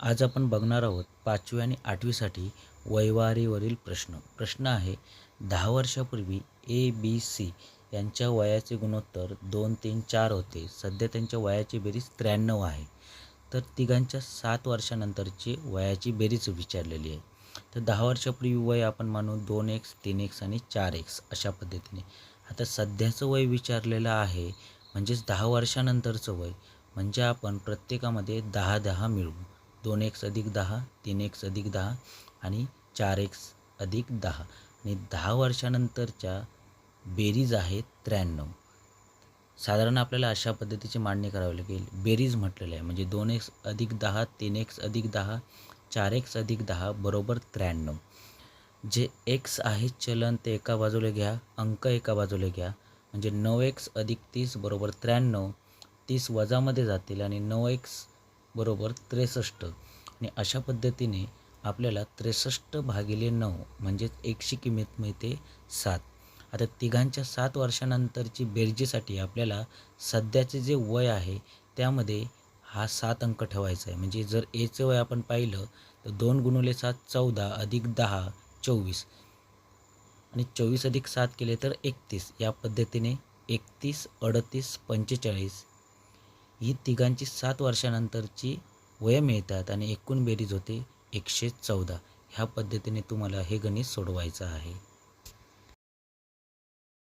आज आपण बघणार आहोत पाचवी आणि आठवीसाठी वयवारीवरील प्रश्न. प्रश्न आहे दहा वर्षापूर्वी ए बी सी यांच्या वयाचे गुणोत्तर दोन तीन चार होते. सध्या त्यांच्या वयाची बेरीज त्र्याण्णव आहे. तर तिघांच्या सात वर्षानंतरची वयाची बेरीज विचारलेली आहे. तर दहा वर्षापूर्वी वय आपण मानू दोन एक्स तीन एक्स आणि चार एक्स अशा पद्धतीने. आता सध्याचं वय विचारलेलं आहे म्हणजेच दहा वर्षानंतरचं वय म्हणजे आपण प्रत्येकामध्ये दहा दहा मिळवू दोन एक्स अधिक दहा तीन एक्स अधिक दहा आणि चार एक्स अधिक दहा. आणि दहा वर्षानंतरच्या बेरीज आहे त्र्याण्णव. साधारण आपल्याला अशा पद्धतीची मांडणी करावी लागेल. बेरीज म्हटलेलं आहे. म्हणजे दोन एक्स अधिक दहा तीन एक्स अधिक दहा चार एक्स अधिक दहा बरोबर त्र्याण्णव. जे एक्स आहे चलन ते एका बाजूला घ्या अंक एका बाजूला घ्या. म्हणजे नऊ एक्स अधिक तीस बरोबर त्र्याण्णव. तीस वजामध्ये जातील आणि नऊ एक्स बरोबर त्रेसष्ट. आणि अशा पद्धतीने आपल्याला त्रेसष्ट भागिले नऊ म्हणजेच एकशे किंमत मिळते सात. आता तिघांच्या सात वर्षानंतरची बेरजेसाठी आपल्याला सध्याचे जे वय आहे त्यामध्ये हा सात अंक ठेवायचा आहे. म्हणजे जर एचं वय आपण पाहिलं तर दोन गुणुले सात चौदा अधिक दहा चोवीस. आणि चोवीस अधिक सात केले तर एकतीस. या पद्धतीने एकतीस अडतीस पंचेचाळीस ही तिघांची सात वर्षानंतरची वय मिळतात आणि एकूण बेरीज होते एकशे चौदा. ह्या पद्धतीने तुम्हाला हे गणित सोडवायचं आहे.